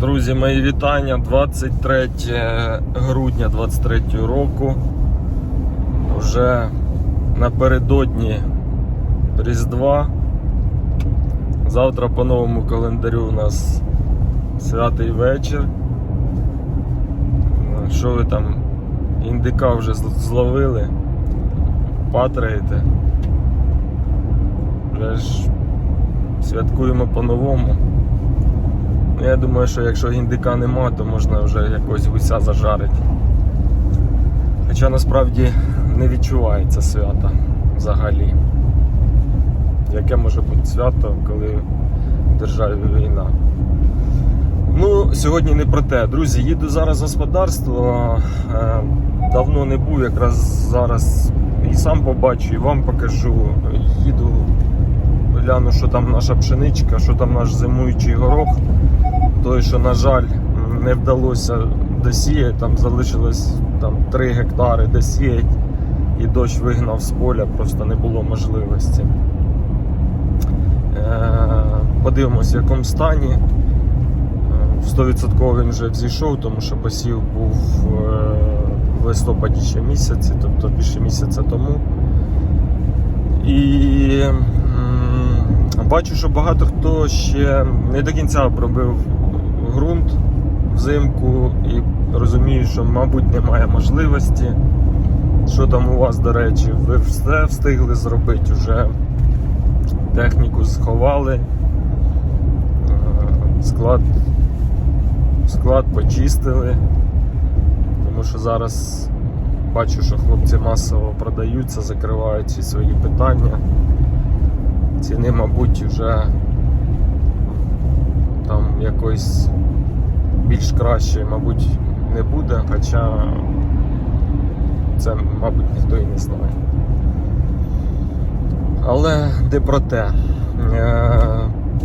Друзі, мої вітання. 23 грудня 23 року. Вже напередодні Різдва. Завтра по новому календарю у нас святий вечір. Що ви там, індика вже зловили? Патраєте? Вже ж святкуємо по-новому. Я думаю, що якщо індика нема, то можна вже якогось гуся зажарити. Хоча насправді не відчувається свята взагалі. Яке може бути свято, коли в державі війна? Ну, сьогодні не про те. Друзі, їду зараз в господарство. Е, Давно не був, якраз зараз і сам побачу, і вам покажу. Їду, гляну, що там наша пшеничка, що там наш зимуючий горох. Той, що, на жаль, не вдалося досіяти, там залишилось там, 3 гектари досіяти, і дощ вигнав з поля, просто не було можливості. Е, Подивимось, в якому стані. Е, 100% він вже взійшов, тому що посів був е, в листопаді ще місяці, тобто більше місяця тому. І бачу, що багато хто ще не до кінця обробив ґрунт взимку і розумію, що, мабуть, немає можливості. Що там у вас, до речі, ви все встигли зробити вже. Техніку сховали, е, склад, склад почистили, тому що зараз бачу, що хлопці масово продаються, закривають всі свої питання. Ціни, мабуть, вже якоїсь більш кращої, мабуть, не буде, хоча це, мабуть, ніхто і не знає. Але де про те. Е,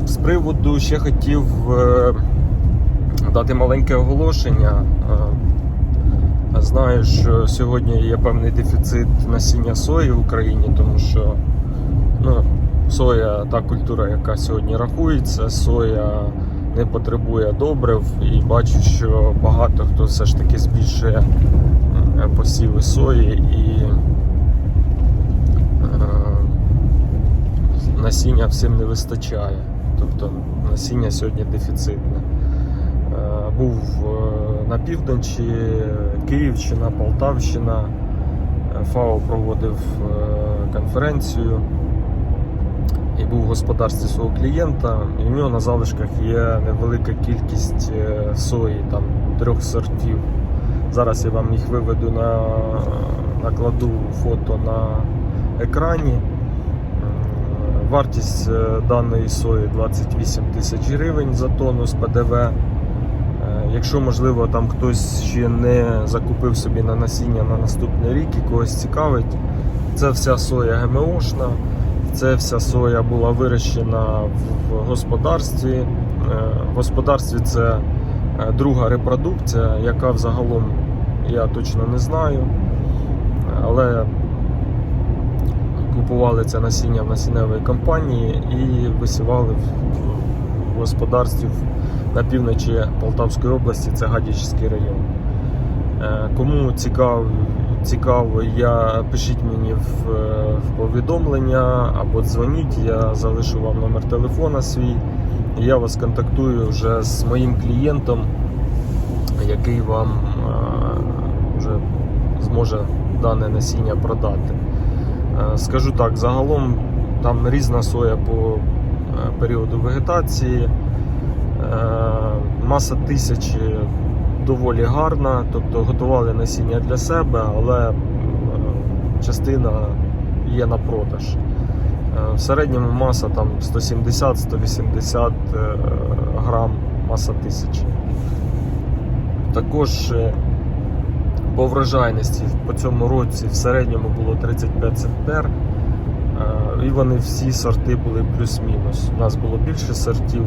З приводу ще хотів е, дати маленьке оголошення. Е, Знаю, що сьогодні є певний дефіцит насіння сої в Україні, тому що ну, соя та культура, яка сьогодні рахується, соя не потребує добрив, і бачу, що багато хто все ж таки збільшує посіви сої і е, насіння всім не вистачає. Тобто насіння сьогодні дефіцитне. Е, Був е, на півночі, Київщина, Полтавщина. ФАО проводив конференцію і був в господарстві свого клієнта. І в нього на залишках є невелика кількість е, сої, там трьох сортів. Зараз я вам їх виведу на накладу фото на екрані. Вартість е, даної сої 28 тисяч гривень за тонну з ПДВ. Е, Якщо можливо там хтось ще не закупив собі на насіння на наступний рік і когось цікавить, це вся соя ГМОшна, це вся соя була вирощена в- господарстві. Е, В господарстві це е, друга репродукція, яка взагалом я точно не знаю. Але купували це насіння в насінневої компанії і висівали в, господарстві на півночі Полтавської області, це Гадячський район. Е, Кому цікав, цікаво, я пишіть мені в, в повідомлення або дзвоніть, я залишу вам номер телефона свій. І я вас контактую вже з моїм клієнтом, який вам е, вже зможе дане насіння продати. Е, Скажу так, загалом там різна соя по е, періоду вегетації. Е, Маса тисячі доволі гарна, тобто готували насіння для себе, але е, частина є на продаж. Е, В середньому маса там 170-180 е, грам маса тисячі. Також по врожайності по цьому році в середньому було 35 центнер. І вони всі сорти були плюс-мінус. У нас було більше сортів,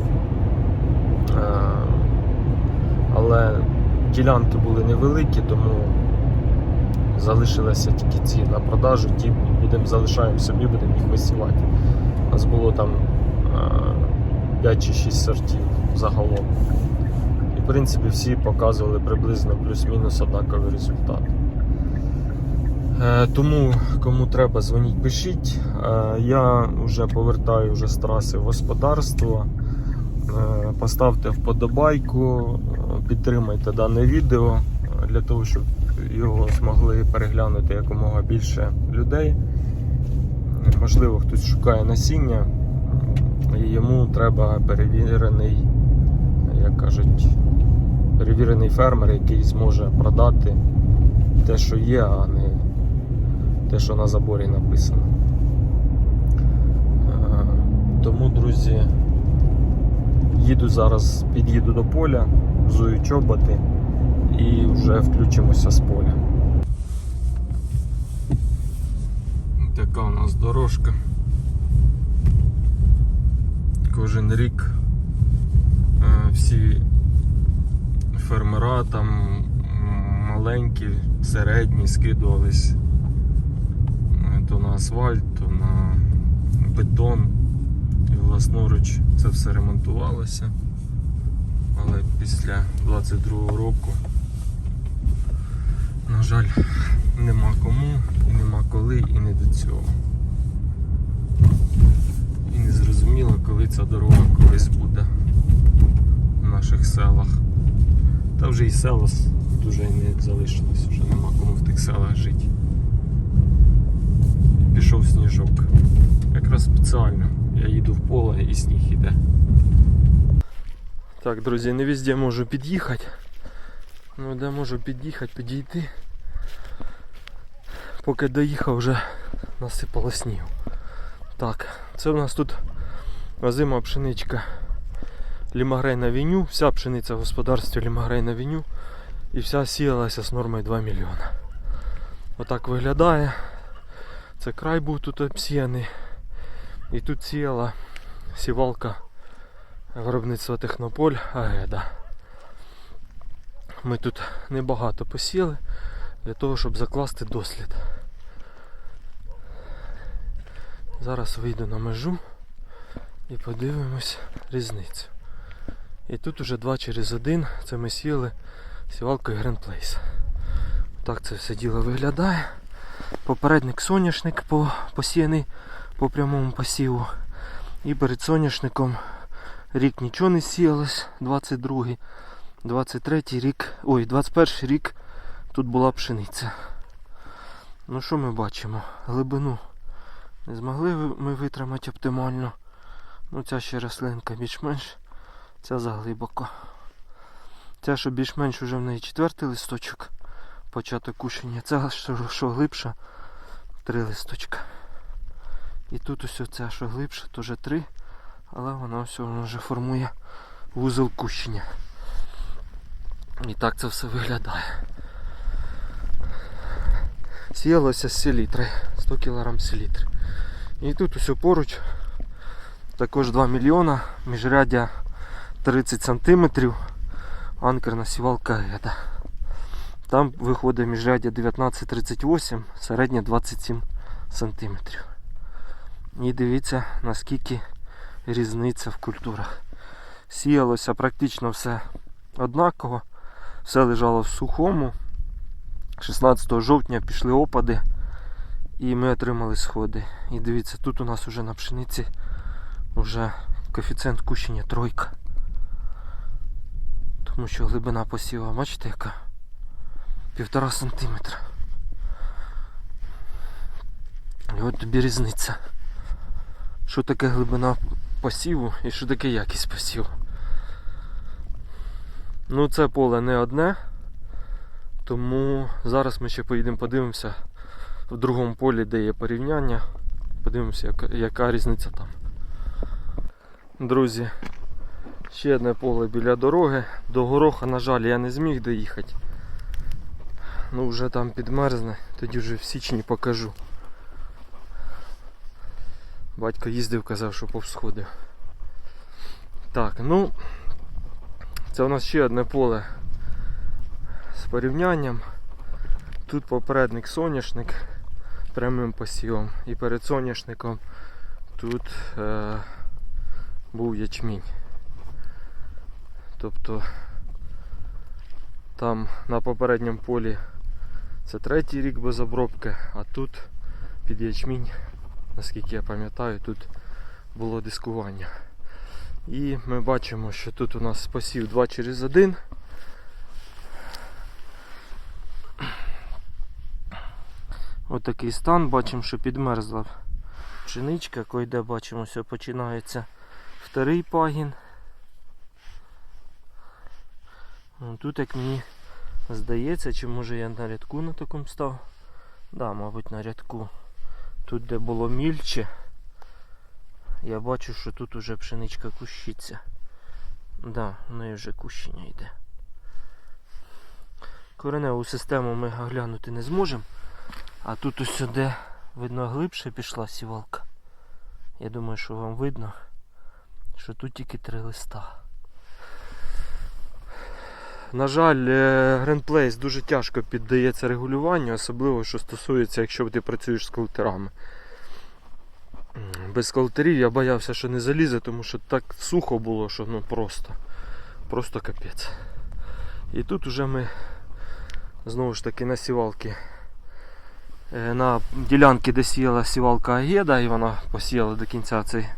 але ділянки були невеликі, тому залишилися тільки ці на продажу, ті будемо залишаємо собі, будемо їх висівати. У нас було там е, 5 чи 6 сортів загалом. І в принципі всі показували приблизно плюс-мінус однаковий результат. Е, Тому кому треба, дзвоніть, пишіть. Е, Я вже повертаю вже з траси в господарство. Е, Поставте вподобайку, е, підтримайте дане відео е, для того, щоб його змогли переглянути якомога більше людей. Можливо, хтось шукає насіння, і йому треба перевірений, як кажуть, перевірений фермер, який зможе продати те, що є, а не те, що на заборі написано. Тому, друзі, їду зараз, під'їду до поля, взую чоботи і вже включимося з поля. Така у нас дорожка. Кожен рік е, всі фермера там маленькі, середні скидувались то на асфальт, то на бетон. І власноруч це все ремонтувалося. Але після 22-го року, на жаль, нема кому, і нема коли, і не до цього. І не зрозуміло, коли ця дорога колись буде в наших селах. Та вже і села дуже не залишилось, вже нема кому в тих селах жити. Пішов сніжок. Якраз спеціально. Я їду в поле і сніг іде. Так, друзі, не везде можу під'їхати. Ну де можу під'їхати, підійти. Поки доїхав вже насипало снігу. Так, це у нас тут озима пшеничка Лімагрей на віню, вся пшениця в господарстві Лімагрей на віню і вся сіялася з нормою 2 мільйона. Отак виглядає. Це край був тут обсіяний. І тут сіяла сівалка виробництва Технополь Агеда. Ми тут небагато посіяли для того, щоб закласти дослід. Зараз вийду на межу і подивимось різницю. І тут уже 2 через 1 це ми сіяли сівалкою Place. Так це все діло виглядає. Попередник соняшник по, посіяний по прямому посіву. І перед соняшником рік нічого не сіялось, 22-й, 23-й рік, ой, 21-й рік тут була пшениця. Ну що ми бачимо? Глибину не змогли ми витримати оптимально. Ну ця ще рослинка більш-менш, ця заглибоко. Ця, що більш-менш вже в неї четвертий листочок, початок кушення. Ця, що, що глибша, три листочка. І тут ось оця, що глибше, теж три, але вона все воно вже формує вузол кущення. І так це все виглядає. Сіялося з селітри, 100 кг селітри. І тут ось поруч також 2 мільйона, міжряддя 30 см, анкерна сівалка геда. Там виходить міжряддя 19-38, середня 27 см. І дивіться наскільки різниця в культурах. Сіялося практично все однаково, все лежало в сухому. 16 жовтня пішли опади і ми отримали сходи. І дивіться, тут у нас вже на пшениці вже коефіцієнт кущення тройка. Тому що глибина посіва, бачите яка? Півтора сантиметра. І от тобі різниця. Що таке глибина посіву і що таке якість посіву. Ну це поле не одне, тому зараз ми ще поїдемо подивимося в другому полі, де є порівняння. Подивимося, яка, яка різниця там. Друзі, ще одне поле біля дороги. До гороха, на жаль, я не зміг доїхати. Ну вже там підмерзне, тоді вже в січні покажу. Батько їздив, казав, що повсходив. Так, ну це у нас ще одне поле з порівнянням. Тут попередник соняшник прямим посівом. І перед соняшником тут е, був ячмінь. Тобто Там на попередньому полі це третій рік без обробки, а тут під ячмінь, наскільки я пам'ятаю, тут було дискування. І ми бачимо, що тут у нас посів 2 через 1. Ось такий стан, бачимо, що підмерзла пшеничка, койде бачимо, все починається вторий пагін. Ну, Тут як мені здається, чи може я на рядку на такому став? Да, мабуть, на рядку. Тут, де було мільче, я бачу, що тут уже пшеничка кущиться. Да, в неї вже кущення йде. Кореневу систему ми оглянути не зможемо. А тут ось сюди, видно, глибше пішла сівалка. Я думаю, що вам видно, що тут тільки три листа. На жаль, е, дуже тяжко піддається регулюванню, особливо що стосується, якщо ти працюєш з калтерами. Без калтерів я боявся, що не залізе, тому що так сухо було, що ну просто, просто капець. І тут уже ми знову ж таки на сівалки. е, На ділянці, де сіяла сівалка Агеда, і вона посіяла до кінця цей,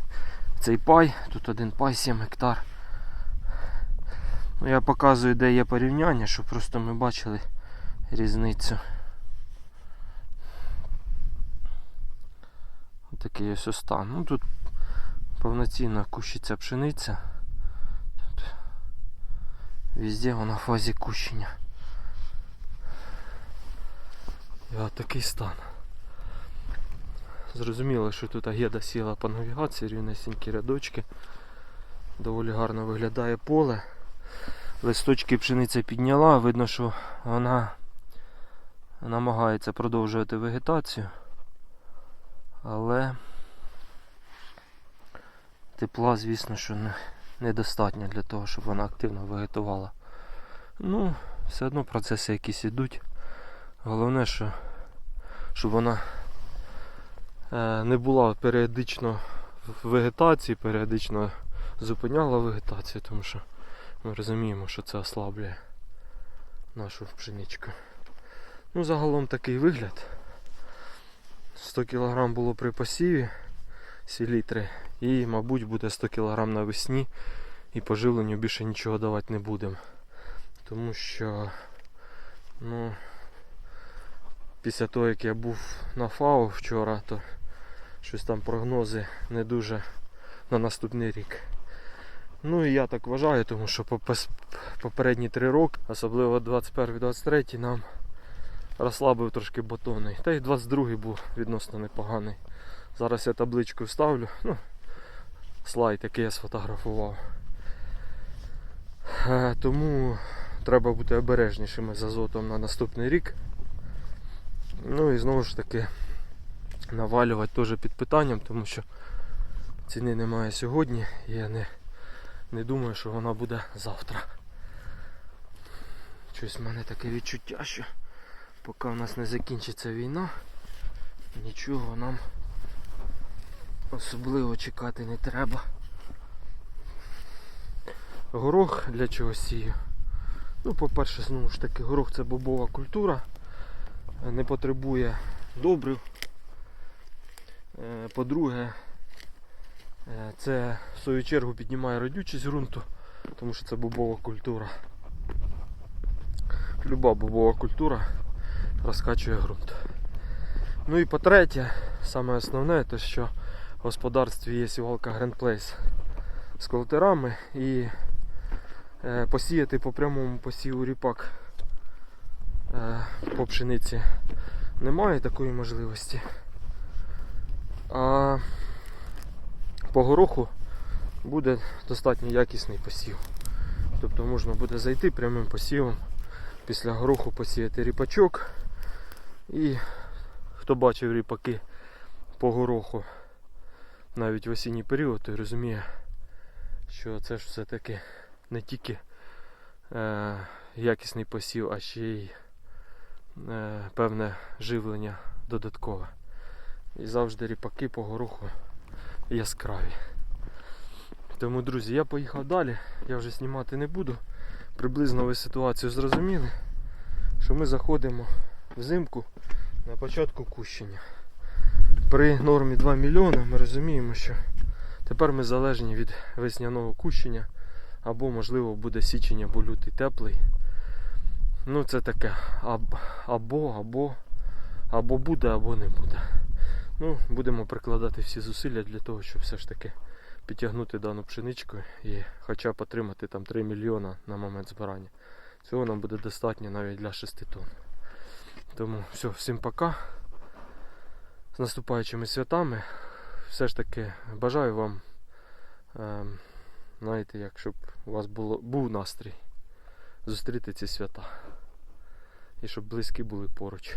цей пай. Тут один пай 7 гектар. Я показую, де є порівняння, щоб просто ми бачили різницю. Такий ось стан. Ну тут повноцінно кущиться пшениця. Тут везде вона в фазі кущення. І от такий стан. Зрозуміло, що тут агеда сіла по навігації, рівнесенькі рядочки. Доволі гарно виглядає поле. Листочки пшениця підняла, видно, що вона намагається продовжувати вегетацію, але тепла, звісно, що не, недостатньо для того, щоб вона активно вегетувала. Ну, все одно процеси якісь ідуть. Головне, що, щоб вона е, не була періодично в вегетації, періодично зупиняла вегетацію, тому що ми розуміємо, що це ослаблює нашу пшеничку. Ну, загалом такий вигляд. 100 кг було при посіві селітри і, мабуть, буде 100 кг навесні і по живленню більше нічого давати не будемо. Тому що, ну, після того, як я був на ФАО вчора, то щось там прогнози не дуже на наступний рік. Ну і я так вважаю, тому що попередні три роки, особливо 21-23 нам розслабив трошки батони. Та й 22-й був відносно непоганий. Зараз я табличку вставлю. Ну, слайд, який я сфотографував. Е, Тому треба бути обережнішими з азотом на наступний рік. Ну і знову ж таки навалювати теж під питанням, тому що ціни немає сьогодні. Я не не думаю, що вона буде завтра. Щось в мене таке відчуття, що поки в нас не закінчиться війна, нічого нам особливо чекати не треба. Горох для чого сію? Ну, по-перше, знову ж таки, горох це бобова культура, не потребує добрив. Е, По-друге, Це в свою чергу піднімає родючість ґрунту, тому що це бобова культура. Люба бобова культура розкачує ґрунт. Ну і по-третє, саме основне, те, що в господарстві є сівалка Grand Place з колтерами і е, посіяти по прямому посіву ріпак е, по пшениці немає такої можливості. А по гороху буде достатньо якісний посів. Тобто можна буде зайти прямим посівом, після гороху посіяти ріпачок. І хто бачив ріпаки по гороху навіть в осінній період, той розуміє, що це ж все-таки не тільки е, якісний посів, а ще й е, певне живлення додаткове. І завжди ріпаки по гороху яскраві. Тому, друзі, я поїхав далі, я вже знімати не буду. приблизно ви ситуацію зрозуміли, що ми заходимо взимку на початку кущення. При нормі 2 мільйони ми розуміємо, що тепер ми залежні від весняного кущення, або, можливо, буде січень або лютий теплий. Ну, це таке або, або, або буде, або не буде. Ну, будемо прикладати всі зусилля для того, щоб все ж таки підтягнути дану пшеничку і хоча б отримати там 3 мільйона на момент збирання. Цього нам буде достатньо навіть для 6 тонн. Тому все, всім пока. З наступаючими святами. Все ж таки бажаю вам, ем, знаєте, як щоб у вас було, був настрій зустріти ці свята. І щоб близькі були поруч.